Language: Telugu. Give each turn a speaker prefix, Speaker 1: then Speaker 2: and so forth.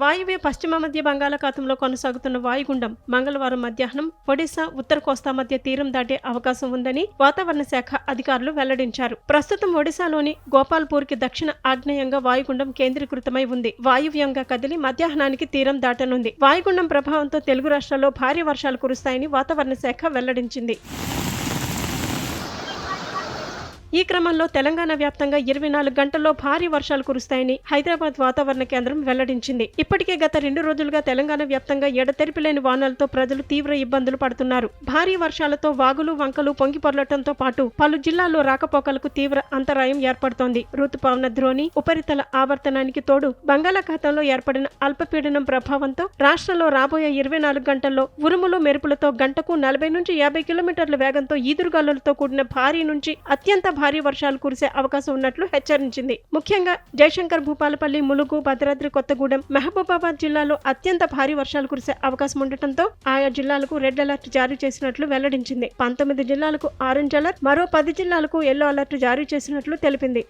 Speaker 1: వాయువ్య పశ్చిమ మధ్య బంగాళాఖాతంలో కొనసాగుతున్న వాయుగుండం మంగళవారం మధ్యాహ్నం ఒడిశా ఉత్తర కోస్తా మధ్య తీరం దాటే అవకాశం ఉందని వాతావరణ శాఖ అధికారులు వెల్లడించారు. ప్రస్తుతం ఒడిశాలోని గోపాల్పూర్కి దక్షిణ ఆగ్నేయంగా వాయుగుండం కేంద్రీకృతమై ఉంది. వాయువ్యంగా కదిలి మధ్యాహ్నానికి తీరం దాటనుంది. వాయుగుండం ప్రభావంతో తెలుగు రాష్ట్రాల్లో భారీ వర్షాలు కురుస్తాయని వాతావరణ శాఖ వెల్లడించింది. ఈ క్రమంలో తెలంగాణ వ్యాప్తంగా ఇరవై నాలుగు గంటల్లో భారీ వర్షాలు కురుస్తాయని హైదరాబాద్ వాతావరణ కేంద్రం వెల్లడించింది. ఇప్పటికే గత రెండు రోజులుగా తెలంగాణ వ్యాప్తంగా ఎడతెరిపి లేని వానలతో ప్రజలు తీవ్ర ఇబ్బందులు పడుతున్నారు. భారీ వర్షాలతో వాగులు వంకలు పొంగి పొర్లటంతో పాటు పలు జిల్లాల్లో రాకపోకలకు తీవ్ర అంతరాయం ఏర్పడుతోంది. ఋతుపవన ద్రోణి ఉపరితల ఆవర్తనానికి తోడు బంగాళాఖాతంలో ఏర్పడిన అల్పపీడనం ప్రభావంతో రాష్ట్రంలో రాబోయే ఇరవై నాలుగు గంటల్లో ఉరుములు మెరుపులతో గంటకు నలభై నుంచి యాభై కిలోమీటర్ల వేగంతో ఈదురుగాలులతో కూడిన భారీ నుంచి అత్యంత భారీ వర్షాలు కురిసే అవకాశం ఉన్నట్లు హెచ్చరించింది. ముఖ్యంగా జయశంకర్ భూపాలపల్లి ములుగు భద్రాద్రి కొత్తగూడెం మహబూబాబాద్ జిల్లాలో అత్యంత భారీ వర్షాలు కురిసే అవకాశం ఉండటంతో ఆయా జిల్లాలకు రెడ్ అలర్ట్ జారీ చేసినట్లు వెల్లడించింది. పంతొమ్మిది జిల్లాలకు ఆరెంజ్ అలర్ట్ మరో పది జిల్లాలకు ఎల్లో అలర్ట్ జారీ చేసినట్లు తెలిపింది.